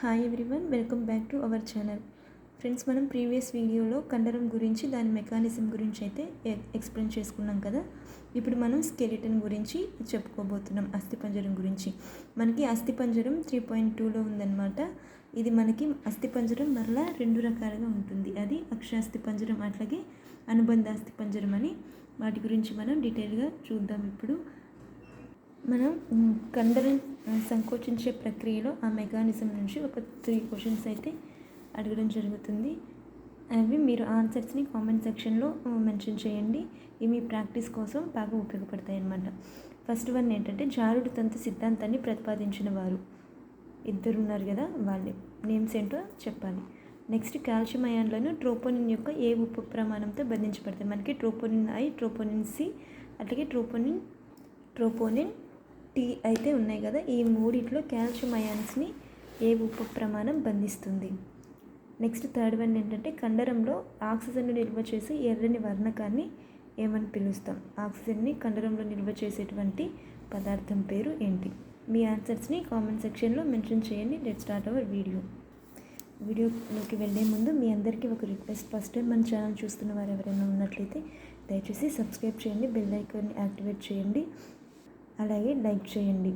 Hi everyone welcome back to our channel friends మనం previous వీడియోలో కండరం గురించి దాని మెకానిజం గురించి అయితే ఎక్స్ప్లెయిన్ చేసుకున్నాం కదా. ఇప్పుడు మనం స్కెలిటన్ గురించి చెప్పుకోబోతున్నాం అస్థిపంజరం గురించి. మనకి అస్థిపంజరం త్రీ పాయింట్ టూలో ఉందన్నమాట. ఇది మనకి అస్థిపంజరం మరలా రెండు రకాలుగా ఉంటుంది. అది అక్షాస్థిపంజరం అట్లాగే అనుబంధ అస్థిపంజరం అని. వాటి గురించి మనం డీటెయిల్గా చూద్దాం ఇప్పుడు. మనం కండరం సంకోచించే ప్రక్రియలో ఆ మెకానిజం నుంచి ఒక త్రీ క్వశ్చన్స్ అయితే అడగడం జరుగుతుంది. అవి మీరు ఆన్సర్స్ని కామెంట్ సెక్షన్లో మెన్షన్ చేయండి. ఇవి మీ ప్రాక్టీస్ కోసం బాగా ఉపయోగపడతాయి అన్నమాట ఫస్ట్ వన్ ఏంటంటే జారుడు తంతు సిద్ధాంతాన్ని ప్రతిపాదించిన వారు. ఇద్దరు ఉన్నారు కదా వాళ్ళే. నేమ్స్ ఏంటో చెప్పాలి. నెక్స్ట్ కాల్షియం అయాన్లను ట్రోపోనిన్ యొక్క ఏ ఉప ప్రమాణంతో బంధించబడతాయి? మనకి ట్రోపోనిన్ ఐ ట్రోపోనిన్ సి అట్లాగే ట్రోపోనిన్ ట్రోపోనిన్ టీ అయితే ఉన్నాయి కదా ఈ మూడిట్లో కాల్షియం అయాన్స్ని ఏ ఉప్పు ప్రమాణం బంధిస్తుంది? నెక్స్ట్ థర్డ్ వన్ ఏంటంటే కండరంలో ఆక్సిజన్ను నిల్వ చేసి ఎర్రని వర్ణకాన్ని ఏమని పిలుస్తాం? ఆక్సిజన్ని కండరంలో నిల్వ చేసేటువంటి పదార్థం పేరు ఏంటి? మీ ఆన్సర్స్ని కామెంట్ సెక్షన్లో మెన్షన్ చేయండి. Let start our video. వీడియోలోకి వెళ్ళే ముందు మీ అందరికీ ఒక రిక్వెస్ట్. ఫస్ట్ టైం మన ఛానల్ చూస్తున్న వారు ఎవరైనా ఉన్నట్లయితే దయచేసి సబ్స్క్రైబ్ చేయండి. బెల్ ఐకాన్ని యాక్టివేట్ చేయండి. అలాగే లైక్ చేయండి.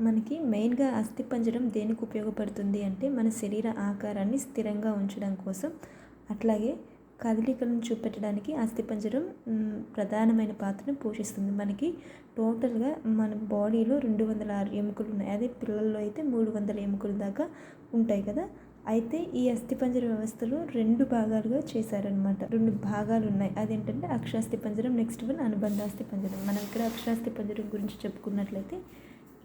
మనకి మెయిన్గా అస్థిపంజరం దేనికి ఉపయోగపడుతుంది అంటే మన శరీర ఆకారాన్ని స్థిరంగా ఉంచడం కోసం. అట్లాగే కదలికలను చూపెట్టడానికి అస్థిపంజరం ప్రధానమైన పాత్రను పోషిస్తుంది. మనకి టోటల్గా మన బాడీలో రెండు వందల ఆరు ఎముకలు ఉన్నాయి. అదే పిల్లల్లో అయితే మూడు వందల ఎముకల దాకా ఉంటాయి కదా. అయితే ఈ అస్థిపంజర వ్యవస్థలో రెండు భాగాలుగా చేశారనమాట రెండు భాగాలు ఉన్నాయి అదేంటంటే అక్షాస్థిపంజరం నెక్స్ట్ వన్ అనుబంధ అస్థిపంజరం మనం ఇక్కడ అక్షరాస్థిపంజరం గురించి చెప్పుకున్నట్లయితే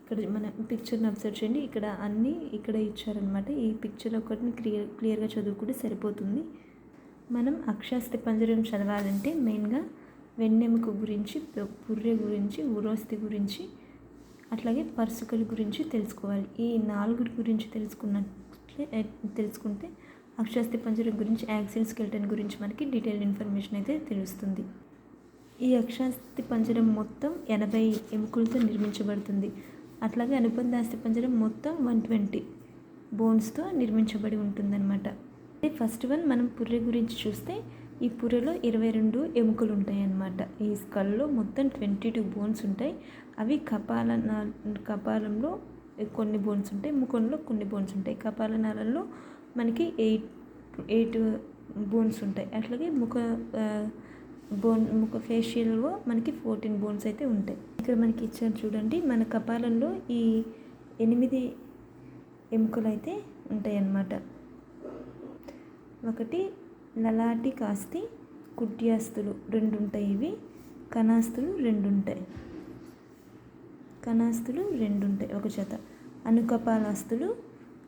ఇక్కడ మన పిక్చర్ని అబ్జర్వ్ చేయండి. ఇక్కడ అన్నీ ఇక్కడ ఇచ్చారనమాట ఈ పిక్చర్ ఒకటిని క్లియర్ క్లియర్గా చదువుకుంటే సరిపోతుంది. మనం అక్షాస్థి పంజరం చదవాలంటే మెయిన్గా వెన్నెముక గురించి పుర్రె గురించి ఉరోస్థి గురించి అట్లాగే పర్సుకల గురించి తెలుసుకోవాలి. ఈ నాలుగు గురించి తెలుసుకున్న తెలుసుకుంటే అక్షాస్తి పంజరం గురించి యాక్సిల్ స్కెల్టన్ గురించి మనకి డీటెయిల్ ఇన్ఫర్మేషన్ అయితే తెలుస్తుంది. ఈ అక్షాస్తి పంజరం మొత్తం ఎనభై ఎముకలతో నిర్మించబడుతుంది. అట్లాగే అనుబంధ అస్థి పంజరం మొత్తం వన్ ట్వంటీ బోన్స్తో నిర్మించబడి ఉంటుందన్నమాట. ఫస్ట్ వన్ మనం పుర్రె గురించి చూస్తే ఈ పుర్రెలో ఇరవై రెండు ఎముకలు ఉంటాయి అన్నమాట ఈ స్కల్లో మొత్తం ట్వంటీ టూ బోన్స్ ఉంటాయి. అవి కపాల కపాలంలో కొన్ని బోన్స్ ఉంటాయి ముఖంలో కొన్ని బోన్స్ ఉంటాయి. కపాల నాళంలో మనకి ఎయిట్ ఎయిట్ బోన్స్ ఉంటాయి. అట్లాగే ముఖ బోన్ ముఖ ఫేషియల్లో మనకి ఫోర్టీన్ బోన్స్ అయితే ఉంటాయి. ఇక్కడ మనకి ఇచ్చారు చూడండి మన కపాలంలో ఈ ఎనిమిది ఎముకలు అయితే ఉంటాయి అన్నమాట ఒకటి లలాటి కాస్తి కుట్యాస్తులు రెండు ఉంటాయి ఇవి కణాస్తులు రెండు ఉంటాయి. కణాస్తులు రెండు ఉంటాయి ఒక జత. అనుకపాలాస్తులు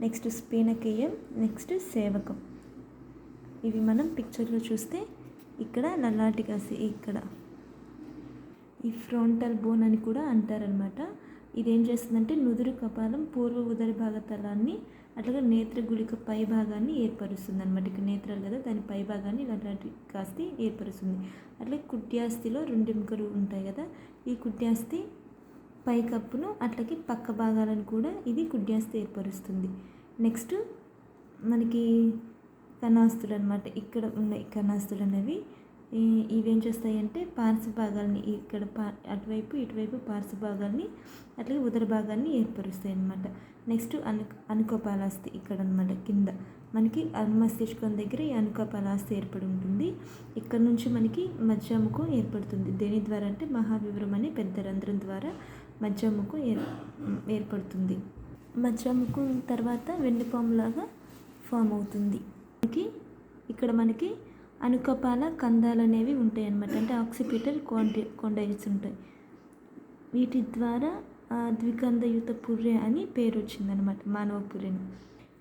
నెక్స్ట్ స్పీనకేయం నెక్స్ట్ సేవకం. ఇవి మనం పిక్చర్లో చూస్తే ఇక్కడ లలాటి కాసి ఇక్కడ. ఈ ఫ్రంటల్ బోన్ అని కూడా అంటారనమాట ఇది ఏం చేస్తుందంటే నుదురు కపాలం పూర్వ ఉదరి భాగ తలాన్ని అట్లాగే నేత్ర గుళిక పై భాగాన్ని ఏర్పరుస్తుంది అనమాట ఇక నేత్రాలు కదా దాని పై భాగాన్ని లలాటి కాస్తి ఏర్పరుస్తుంది. అట్లాగే కుట్యాస్తిలో రెండు ఎముకలు ఉంటాయి కదా ఈ కుట్యాస్తి పైకప్పును అట్లకి అట్లాగే పక్క భాగాలను కూడా ఇది కుడ్యాస్తి ఏర్పరుస్తుంది. నెక్స్ట్ మనకి కణాస్తులు అనమాట ఇక్కడ ఉన్నాయి కణాస్తులు అనేవి ఇవేం చేస్తాయంటే పార్శ్వ భాగాల్ని ఇక్కడ పా అటువైపు ఇటువైపు పార్శ్వ భాగాల్ని అట్లాగే ఉదర భాగాన్ని ఏర్పరుస్తాయి అనమాట నెక్స్ట్ అను అనుకోపాలాస్తి ఇక్కడ అనమాట కింద. మనకి మస్తిష్కం దగ్గర ఈ అనుకోపాలాస్తి ఏర్పడి ఉంటుంది. ఇక్కడ నుంచి మనకి మధ్యాముఖం ఏర్పడుతుంది. దేని ద్వారా అంటే మహావివరం అనే పెద్ద రంధ్రం ద్వారా మధ్యాముఖం ఏర్ ఏర్పడుతుంది. మధ్యాముఖం తర్వాత వెన్నుపాములాగా ఫామ్ అవుతుంది. మనకి ఇక్కడ మనకి అనుకపాల కందాలు అనేవి ఉంటాయి అన్నమాట అంటే ఆక్సిపిటల్ కొండ కొండైల్స్ ఉంటాయి. వీటి ద్వారా ఆ, పుర్రె అని పేరు వచ్చిందనమాట మానవ పుర్రెను.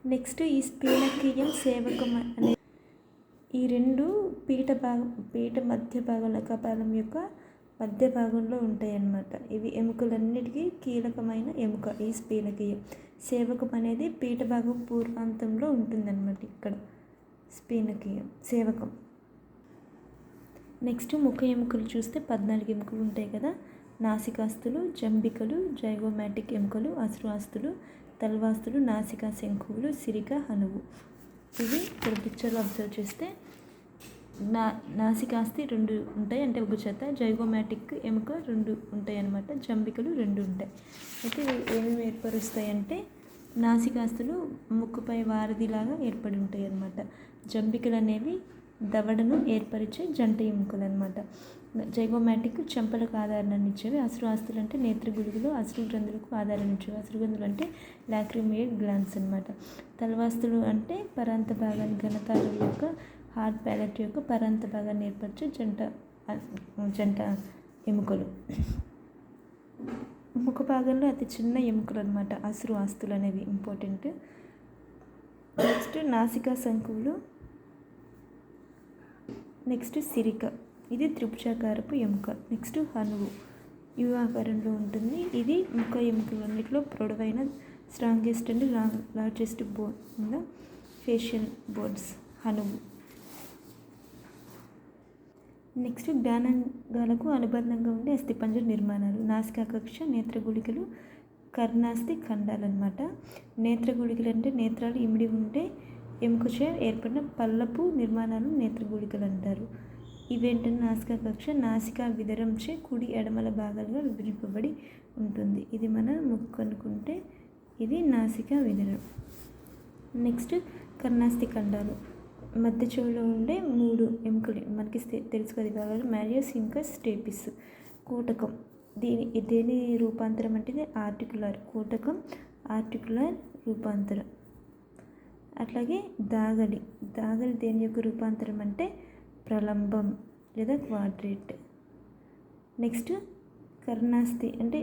నెక్స్ట్ ఈ స్పీనకీయం సేవకం అనే ఈ రెండు పీఠ భాగం పీఠ మధ్య భాగంలో కపాలం యొక్క మధ్య భాగంలో ఉంటాయి అన్నమాట ఇవి ఎముకలన్నిటికీ కీలకమైన ఎముక ఈ స్పీనకీయం సేవకం అనేది పీఠ భాగం పూర్వాంతంలో ఉంటుందన్నమాట ఇక్కడ. స్పీనకీయం సేవకం. నెక్స్ట్ ముఖ ఎముకలు చూస్తే పద్నాలుగు ఎముకలు ఉంటాయి కదా. నాసికాస్తులు జంబికలు జైగోమాటిక్ ఎముకలు అశ్రువాస్తులు తల్వాస్తులు నాసికా శంకువులు సిరిక హనువు. ఇవి ఇక్కడ పిక్చర్లో అబ్జర్వ్ చేస్తే నా నాసికాస్తి రెండు ఉంటాయి. అంటే ఒక జత జైగోమాటిక్ ఎముక రెండు ఉంటాయి అన్నమాట. జంబికలు రెండు ఉంటాయి. అయితే ఏమేమి ఏర్పరుస్తాయి అంటే నాసికాస్తులు ముక్కుపై వారధిలాగా ఏర్పడి ఉంటాయి అన్నమాట. జంబికలు అనేవి దవడను ఏర్పరిచే జంట ఎముకలు అనమాట జైగోమాటిక్ చెంపలకు ఆధారణ ఇచ్చేవి. అసురు ఆస్తులు అంటే నేత్రగుళికలు అసురు గ్రంథులకు ఆధారణ ఇచ్చేవి. అసురు గ్రంథులు అంటే లాక్రిమేడ్ గ్లాన్స్ అనమాట తలవాస్తులు అంటే పరాంత భాగాన్ని ఘనతారు యొక్క హార్ట్ ప్యాలెట్ యొక్క పరంత భాగాన్ని ఏర్పరిచే జంట జంట ఎముకలు. ముఖ భాగంలో అతి చిన్న ఎముకలు అనమాట అసురు ఆస్తులు అనేవి ఇంపార్టెంట్ నెక్స్ట్ నాసికా శంకువులు. నెక్స్ట్ సిరిక. ఇది త్రిభుజాకారపు ఎముక. నెక్స్ట్ హనువు. యు ఆకారంలో ఉంటుంది. ఇది ముఖ ఎముకలన్నిటిలో పొడవైన strongest and largest bone the facial bones హనువు. Next జ్ఞానాంగాలకు అనుబంధంగా ఉండే అస్థిపంజర నిర్మాణాలు నాసికా కక్ష నేత్రగుళికలు కర్ణాస్తి ఖండాలు అనమాట నేత్రగుళికలు అంటే నేత్రాలు ఇమిడి ఉండే ఎముకచే ఏర్పడిన పల్లపు నిర్మాణాలు నేత్రగుళికలు అంటారు ఇవేంటంటే నాసికా కక్ష నాసికా విదరంచే కుడి ఎడమల భాగాలుగా విభజింపబడి ఉంటుంది. ఇది మన ముక్కు అనుకుంటే ఇది నాసికా విదరం. నెక్స్ట్ కర్ణాస్తి ఖండాలు. మధ్య చెవిలో ఉండే మూడు ఎముకలు మనకి తెలుసు కదా భాగాలు మ్యారియస్ ఇంకా స్టేపిస్. కూటకం. దీని దేని రూపాంతరం అంటే ఆర్టికులర్. కూటకం ఆర్టికులర్ రూపాంతరం. అట్లాగే దాగలి. దాగలి దేని యొక్క రూపాంతరం అంటే ప్రలంబం లేదా క్వాడ్రేట్. నెక్స్ట్ కర్ణాస్తి అంటే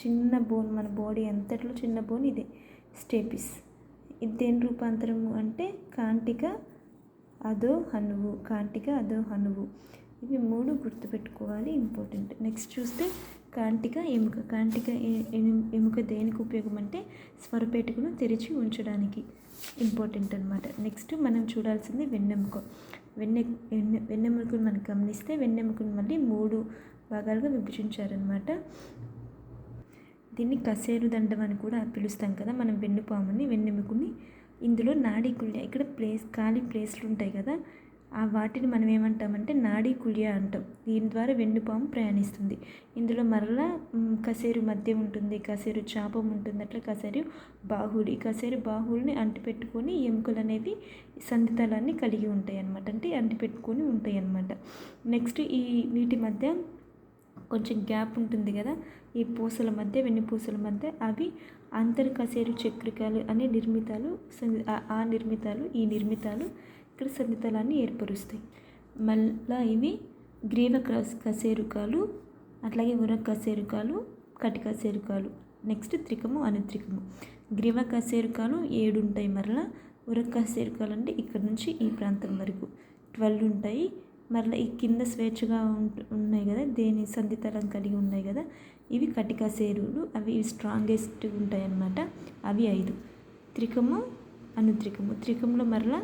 చిన్న బోన్ మన బాడీ అంతట్లో చిన్న బోన్ ఇదే స్టేపిస్. ఇది దేని రూపాంతరము అంటే కాంటిక అదో హనువు కాంటిక అదో హనువు. ఇవి మూడు గుర్తుపెట్టుకోవాలి ఇంపార్టెంట్. నెక్స్ట్ చూస్తే కాంటిక ఎముక. కాంటిక ఎముక దేనికి ఉపయోగం అంటే స్వరపేటికను తెరిచి ఉంచడానికి ఇంపార్టెంట్ అనమాట నెక్స్ట్ మనం చూడాల్సింది వెన్నెముక. వెన్నె వెన్నె వెన్నెముకను మనం గమనిస్తే వెన్నెముకను మళ్ళీ మూడు భాగాలుగా విభజించారనమాట దీన్ని కసేరు దండం అని కూడా పిలుస్తాం కదా మనం వెన్నుపాముని వెన్నెముకని ఇందులో నాడీ కుల్య ఇక్కడ ప్లేస్ ఖాళీ ప్లేస్లు ఉంటాయి కదా ఆ వాటిని మనం ఏమంటామంటే నాడీ కుల్య అంటాం. దీని ద్వారా వెన్నుపాము ప్రయాణిస్తుంది. ఇందులో మరలా కసేరు మధ్య ఉంటుంది కసేరు చాపం ఉంటుంది అట్లా కసేరు బాహుడి కసేరు బాహుడిని అంటిపెట్టుకొని ఎముకలు అనేవి సంధితలాన్ని కలిగి ఉంటాయి అన్నమాట అంటే అంటిపెట్టుకొని ఉంటాయి అన్నమాట నెక్స్ట్ ఈ వీటి మధ్య కొంచెం గ్యాప్ ఉంటుంది కదా ఈ పూసల మధ్య వెన్ను పూసల మధ్య అవి అంతర్కసేరు చక్రికలు అనే నిర్మితాలు ఆ- నిర్మితాలు ఈ నిర్మితాలు ఇక్కడ సంధితలాన్ని ఏర్పరుస్తాయి. మళ్ళా ఇవి గ్రీవ కసేరుకాలు అట్లాగే ఉర కసేరుకాలు కటిక కశేరుకాలు నెక్స్ట్ త్రికము అనుత్రికము. గ్రీవ కసేరుకాలు ఏడు ఉంటాయి మరలా ఉర కశేరుకాలు అంటే ఇక్కడ నుంచి ఈ ప్రాంతం వరకు. ట్వెల్వ్ ఉంటాయి మరలా ఈ కింద స్వేచ్ఛగా ఉన్నాయి కదా? దేని సంధితలం కలిగి ఉన్నాయి కదా? ఇవి కటికసేరులు అవి స్ట్రాంగెస్ట్ ఉంటాయి అన్నమాట అవి ఐదు. త్రికము అనుత్రికము. త్రికంలో మరలా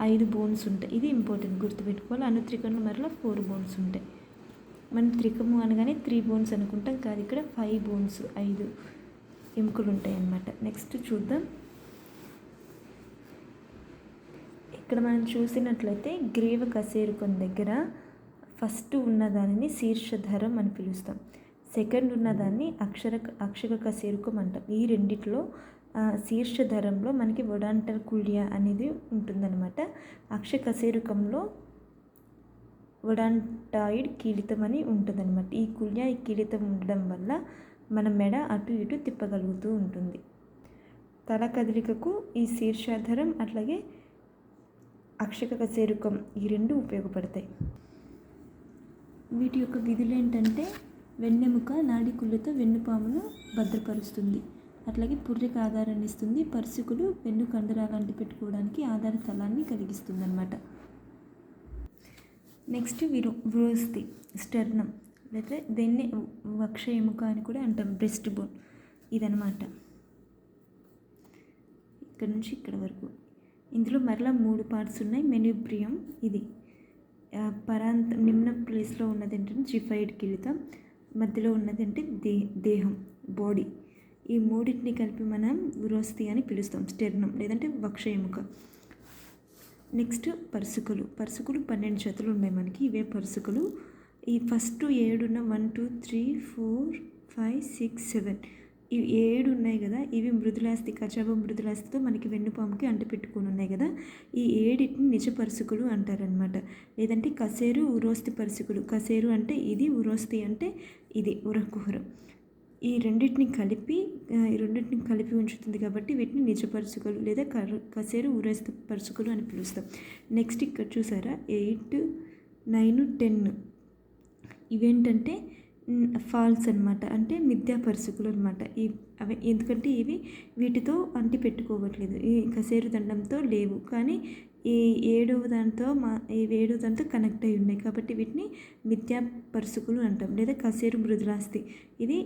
ఐదు బోన్స్ ఉంటాయి. ఇది ఇంపార్టెంట్ గుర్తుపెట్టుకోవాలి. అనుత్రికంలో మరలా ఫోర్ బోన్స్ ఉంటాయి. మనం త్రికము అనగానే త్రీ బోన్స్ అనుకుంటాం. కాదు ఇక్కడ ఫైవ్ బోన్స్ ఐదు ఎముకలు ఉంటాయి అన్నమాట నెక్స్ట్ చూద్దాం. ఇక్కడ మనం చూసినట్లయితే గ్రీవ కశేరుకం దగ్గర ఫస్ట్ ఉన్నదానిని శీర్షధరం అని పిలుస్తాం. సెకండ్ ఉన్నదాన్ని అక్షర అక్షర కశేరుకం అంటాం. ఈ రెండిట్లో ఆ, శీర్షధరంలో మనకి వడాంటర్ కుల్య అనేది ఉంటుందన్నమాట. అక్ష కశేరుకంలో వొడాంటాయిడ్ కీలితం అని ఉంటుందన్నమాట. ఈ కుల్య ఈ కీలితం ఉండడం వల్ల మన మెడ అటు ఇటు తిప్పగలుగుతూ ఉంటుంది. తల కదలికకు ఈ శీర్షాధరం అట్లాగే అక్షక కశేరుకం ఈ రెండు ఉపయోగపడతాయి. వీటి యొక్క విధులు ఏంటంటే వెన్నెముక నాడికుళ్ళతో వెన్నుపామును భద్రపరుస్తుంది. అట్లాగే పుర్రెకు ఆధారాన్ని ఇస్తుంది. పరుసుకులు వెన్ను కండరాలు అంటి పెట్టుకోవడానికి ఆధార స్థలాన్ని కలిగిస్తుంది అనమాట నెక్స్ట్ విరో వ్రోస్తి స్టర్నం లేదా దీన్ని వక్ష ఎముక అని కూడా అంటాం బ్రెస్ట్ బోన్ ఇదనమాట ఇక్కడ నుంచి ఇక్కడ వరకు. ఇందులో మరలా మూడు పార్ట్స్ ఉన్నాయి. మెన్యూబ్రియం ఇది. పరాంత నిమ్న ప్లేస్లో ఉన్నది ఏంటంటే జిఫైడ్ కిలితం మధ్యలో ఉన్నది అంటే దే దేహం బాడీ ఈ మూడింటిని కలిపి మనం ఉరోస్తి అని పిలుస్తాం. స్టెర్నం లేదంటే వక్ష ఎముక. నెక్స్ట్ పరుసుకులు. పరుసుకులు పన్నెండు జతలు ఉన్నాయి మనకి. ఇవే పరుసుకులు. ఈ first ఏడున్న one two three four five six seven ఇవి ఏడు ఉన్నాయి కదా ఇవి మృదులాస్తి కచాబ మృదులాస్తితో మనకి వెన్నుపాముకి అంటిపెట్టుకుని ఉన్నాయి కదా ఈ ఏడిటిని నిజ పరుసుకులు అంటారనమాట లేదంటే కసేరు ఉరోస్తి పరుసుకులు. కసేరు అంటే ఇది ఉరోస్తి అంటే ఇది ఉరకుహరం. ఈ రెండింటిని కలిపి ఈ రెండింటిని కలిపి ఉంచుతుంది కాబట్టి వీటిని నిజపరుచుకలు లేదా కరు కసేరు ఉరేస్త పరుసుకలు అని పిలుస్తాం. నెక్స్ట్ ఇక్కడ చూసారా? Eight nine ten. ఇవేంటంటే ఫాల్స్ అన్నమాట. అంటే మిథ్యా పరుసుకులు అనమాట ఈ అవి ఎందుకంటే ఇవి వీటితో అంటి పెట్టుకోవట్లేదు. ఈ కసేరు దండంతో లేవు. కానీ ఈ ఏడవ దాంతో మా ఈ ఏడవ దాంతో కనెక్ట్ అయి ఉన్నాయి. కాబట్టి వీటిని మిథ్యా పరుసుకులు అంటాం. లేదా కసేరు మృదులాస్తి. ఇది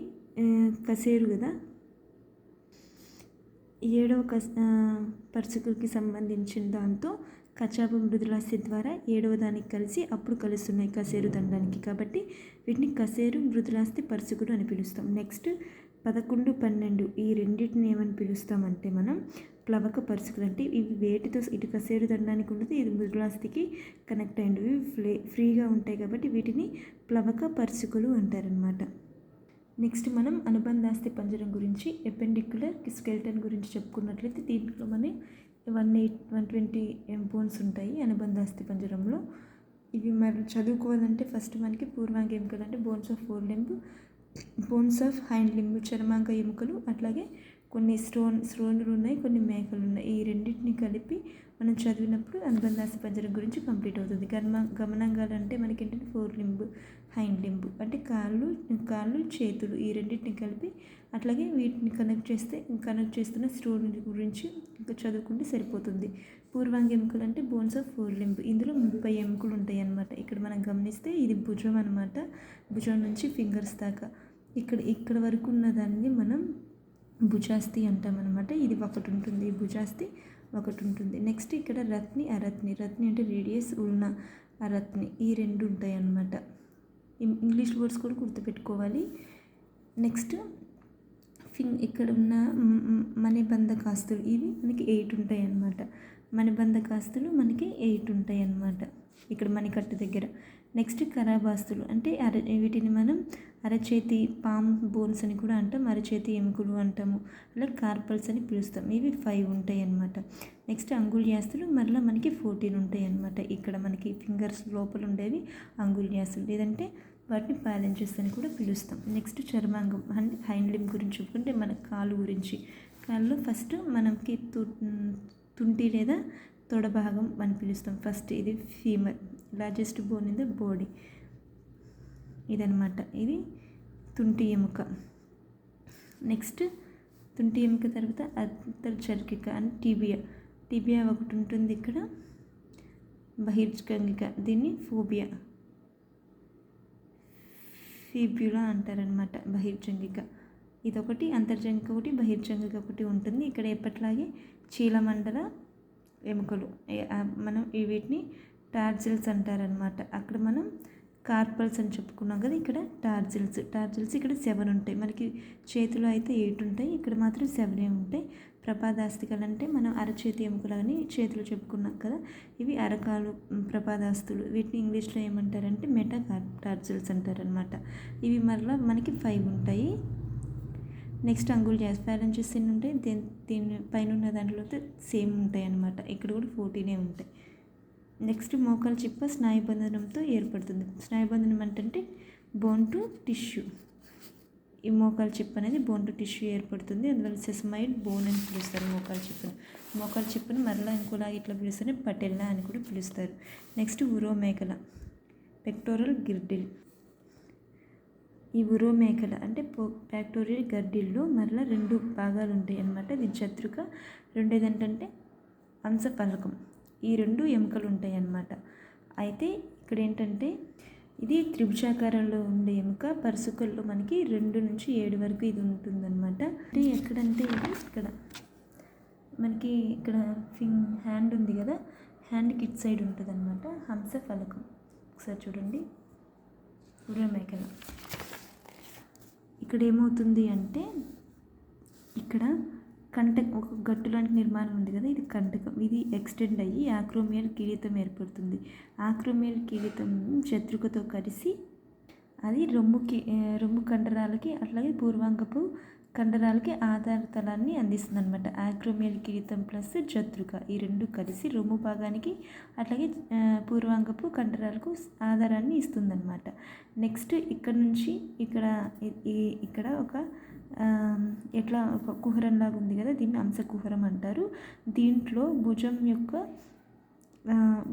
కసేరు కదా? ఏడవ కస్ ఆ, పరుసుకులకి సంబంధించిన దాంతో కచాప మృదులాస్థి ద్వారా ఏడవ దానికి కలిసి అప్పుడు కలుస్తున్నాయి కసేరు దండానికి. కాబట్టి వీటిని కసేరు మృదులాస్తి పరుసుకుడు అని పిలుస్తాం. నెక్స్ట్ పదకొండు పన్నెండు ఈ రెండింటిని ఏమని పిలుస్తామంటే మనం ప్లవక పరుసుకులు అంటే ఇవి వేటితో ఇటు కసేరు దండానికి ఉండదు ఇది మృదులాస్తికి కనెక్ట్ అయ్యింది ఇవి ఫ్లే ఫ్రీగా ఉంటాయి కాబట్టి వీటిని ప్లవక పరుసుకులు అంటారనమాట నెక్స్ట్ మనం అనుబంధాస్తి పంజరం గురించి ఎపెండిక్యులర్ స్కెల్టన్ గురించి చెప్పుకున్నట్లయితే దీంట్లో మనం one eight one twenty bones ఉంటాయి అనుబంధ పంజరంలో. ఇవి మరి చదువుకోవాలంటే ఫస్ట్ మనకి పూర్వాంగ ఎముకలు అంటే bones of fore limb bones of hind limb చర్మాంగ ఎముకలు అట్లాగే కొన్ని స్టోన్ స్టోన్లు ఉన్నాయి కొన్ని మేకలు ఉన్నాయి. ఈ రెండింటిని కలిపి మనం చదివినప్పుడు అనుబంధాస పంజరం గురించి కంప్లీట్ అవుతుంది. గమ గమనాంగాలు అంటే మనకి ఏంటంటే ఫోర్ లింబ్ హైండ్ లింబ్ అంటే కాళ్ళు కాళ్ళు చేతులు ఈ రెండింటిని కలిపి అట్లాగే వీటిని కనెక్ట్ చేస్తే కనెక్ట్ చేస్తున్న స్టోన్ గురించి ఇంకా చదువుకుంటే సరిపోతుంది. పూర్వాంగ ఎముకలు అంటే బోన్స్ ఆఫ్ ఫోర్ లింబ్ ఇందులో ముప్పై ఎముకలు ఉంటాయి అన్నమాట ఇక్కడ మనం గమనిస్తే ఇది భుజం అనమాట భుజం నుంచి ఫింగర్స్ దాకా. ఇక్కడ ఇక్కడ వరకు ఉన్న దాన్ని మనం భుజాస్తి అంటాం అనమాట ఇది ఒకటి ఉంటుంది భుజాస్తి ఒకటి ఉంటుంది నెక్స్ట్ ఇక్కడ రత్ని అరత్ని. రత్ని అంటే రేడియస్ ఉన్న అరత్ని. ఈ రెండు ఉంటాయి అన్నమాట ఇంగ్లీష్ వర్డ్స్ కూడా గుర్తుపెట్టుకోవాలి. నెక్స్ట్ ఫింగ్ ఇక్కడ ఉన్న మనీ మ్- మణిబంధ కాస్తులు ఇవి మనకి ఎయిట్ ఉంటాయి అన్నమాట మణిబంధ కాస్తులు మనకి ఎయిట్ ఉంటాయి అన్నమాట. ఇక్కడ మణికట్టు దగ్గర. నెక్స్ట్ కరాబాస్తులు. అంటే అర వీటిని మనం అరచేతి పామ్ బోన్స్ అని కూడా అంటాం అరచేతి ఎముకలు అంటాము. అలా కార్పల్స్ అని పిలుస్తాం. ఇవి ఫైవ్ ఉంటాయి అన్నమాట. నెక్స్ట్ అంగుళ్యాస్తులు మరలా మనకి ఫోర్టీన్ ఉంటాయి అన్నమాట. ఇక్కడ మనకి ఫింగర్స్ లోపల ఉండేవి అంగుళ్యాస్తులు లేదంటే వాటిని ప్యాలెంజెస్ అని కూడా పిలుస్తాం. నెక్స్ట్ చర్మాంగం. అంటే హైండ్ లిమ్ గురించి చెప్పుకుంటే మన కాలు గురించి. కాళ్ళు ఫస్ట్ మనకి తు తుంటి లేదా తొడ భాగం అని పిలుస్తాం. ఫస్ట్ ఇది femur largest bone in the body ఇదనమాట ఇది తుంటి ఎముక. నెక్స్ట్ తుంటి ఎముక తర్వాత అంతర్చర్కిక అని టీబియా. టీబియా ఒకటి ఉంటుంది ఇక్కడ. బహిర్గంగిక. దీన్ని ఫోబియా. ఫీబ్యులా అంటారనమాట బహిర్జంగిక ఇదొకటి అంతర్జంగిక ఒకటి బహిర్జంగిక ఒకటి ఉంటుంది. ఇక్కడ ఎప్పట్లాగే చీలమండల ఎముకలు. మనం వీటిని టార్జిల్స్ అంటారనమాట అక్కడ మనం కార్పల్స్ అని చెప్పుకున్నాం కదా ఇక్కడ టార్జిల్స్. టార్జిల్స్ ఇక్కడ సెవెన్ ఉంటాయి. మనకి చేతిలో అయితే ఎయిట్ ఉంటాయి ఇక్కడ మాత్రం సెవెనే ఉంటాయి. ప్రపాదాస్తికలు అంటే మనం అరచేతి ఎముకలు అని చేతిలో చెప్పుకున్నాం కదా ఇవి అరకాలు ప్రపాదాస్తులు వీటిని ఇంగ్లీష్లో ఏమంటారంటే మెటా టార్జిల్స్ అంటారనమాట ఇవి మరలా మనకి ఫైవ్ ఉంటాయి. నెక్స్ట్ అంగుల్ జాస్ అని చేసి ఉంటాయి దీని దీని పైన ఉన్న దాంట్లో సేమ్ ఉంటాయి అన్నమాట ఇక్కడ కూడా ఫోర్టీనే ఉంటాయి. నెక్స్ట్ మోకాలు చిప్ప స్నాయుబంధనంతో ఏర్పడుతుంది. స్నాయుబంధనం అంటే బోన్ టు టిష్యూ. ఈ మోకాలు చిప్ అనేది బోన్ టు టిష్యూ ఏర్పడుతుంది. అందువల్ల సెసమైడ్ బోన్ అని పిలుస్తారు మోకాలు చిప్పను. మోకాలు చిప్పను మరలా ఇంకోలాగా ఇట్లా పిలుస్తారు పటెల్లా అని కూడా పిలుస్తారు. నెక్స్ట్ ఉరో మేకల పెక్టోరల్ గిర్డిల్. ఈ ఉరో మేకల అంటే పో ఫ్యాక్టోరియల్ గడ్డిల్లో మరలా రెండు భాగాలు ఉంటాయి అన్నమాట. ఇది చత్రుక రెండేది ఏంటంటే అంశఫలకం ఈ రెండు ఎముకలు ఉంటాయి అన్నమాట. అయితే ఇక్కడ ఏంటంటే ఇది త్రిభుజాకారంలో ఉండే ఎముక పరుసుకల్లో మనకి రెండు నుంచి ఏడు వరకు ఇది ఉంటుందన్నమాట. అంటే ఎక్కడంటే ఇది ఇక్కడ మనకి ఇక్కడ ఫింగ్ హ్యాండ్ ఉంది కదా హ్యాండ్కి ఇట్ సైడ్ ఉంటుంది అనమాట హంస ఫలకం ఒకసారి చూడండి. ఉరమేకల ఇక్కడ ఏమవుతుంది అంటే ఇక్కడ కంటక ఒక గట్టు లాంటి నిర్మాణం ఉంది కదా ఇది కంటకం. ఇది ఎక్స్టెండ్ అయ్యి ఆక్రోమియల్ కిరీటం ఏర్పడుతుంది. ఆక్రోమియల్ కిరీటం శత్రుకతో కలిసి అది రొమ్ముకి రొమ్ము కండరాలకి అట్లాగే పూర్వాంగపు కండరాలకి ఆధారతలాన్ని అందిస్తుంది అనమాట ఆక్రోమియల్ కిరీతం ప్లస్ జత్రుక ఈ రెండు కలిసి రొమ్ము భాగానికి అట్లాగే పూర్వాంగపు కండరాలకు ఆధారాన్ని ఇస్తుందన్నమాట. నెక్స్ట్ ఇక్కడ నుంచి ఇక్కడ ఇక్కడ ఒక ఎట్లా ఒక కుహరం లాగా ఉంది కదా దీన్ని అంశ కుహరం అంటారు. దీంట్లో భుజం యొక్క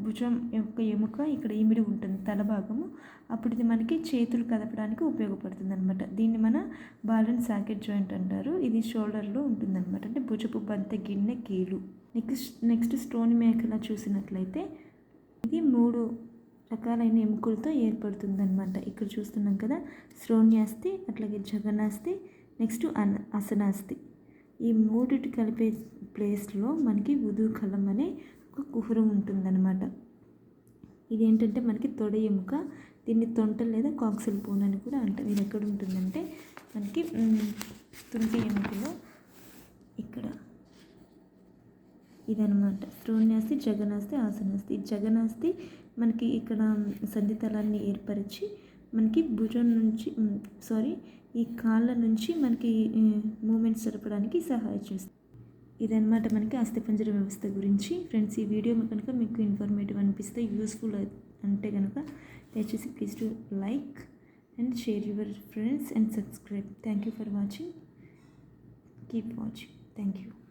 భుజం యొక్క ఎముక ఇక్కడ ఇమిడి ఉంటుంది తల భాగము. అప్పుడు ఇది మనకి చేతులు కదపడానికి ఉపయోగపడుతుంది అనమాట దీన్ని మన బాలన్ సాకెట్ జాయింట్ అంటారు. ఇది షోల్డర్లో ఉంటుంది అనమాట అంటే భుజపు బంత గిన్నె కీలు. నెక్స్ట్ నెక్స్ట్ స్టోన్ మేకలా చూసినట్లయితే ఇది మూడు రకాలైన ఎముకలతో ఏర్పడుతుంది అనమాట ఇక్కడ చూస్తున్నాం కదా శ్రోణ్యాస్తి అట్లాగే జగనాస్తి నెక్స్ట్ అన అసనాస్తి. ఈ మూడిటి కలిపే ప్లేస్లో మనకి ఉదూకలం అనే ఒక కుహరం ఉంటుందన్నమాట. ఇది ఏంటంటే మనకి తొడ ఎముక దీన్ని తొంట లేదా కాక్సిల్ బోన్ అని కూడా అంటాం ఇది ఎక్కడ ఉంటుందంటే మనకి తుంటి ఎముకలో ఇక్కడ. ఇదనమాట శ్రోణ్యాస్తి జగనాస్తి ఆసనాస్తి. జగనాస్తి మనకి ఇక్కడ సంధితలాన్ని ఏర్పరిచి మనకి భుజం నుంచి సారీ ఈ కాళ్ళ నుంచి మనకి మూమెంట్స్ జరపడానికి సహాయం చేస్తుంది. ఇదనమాట మనకి అస్థిపంజర వ్యవస్థ గురించి. ఫ్రెండ్స్ ఈ వీడియో కనుక మీకు ఇన్ఫర్మేటివ్ అనిపిస్తే యూస్ఫుల్ అంటే కనుక దయచేసి please to like and share your friends and subscribe. Thank you for watching. Keep watching. Thank you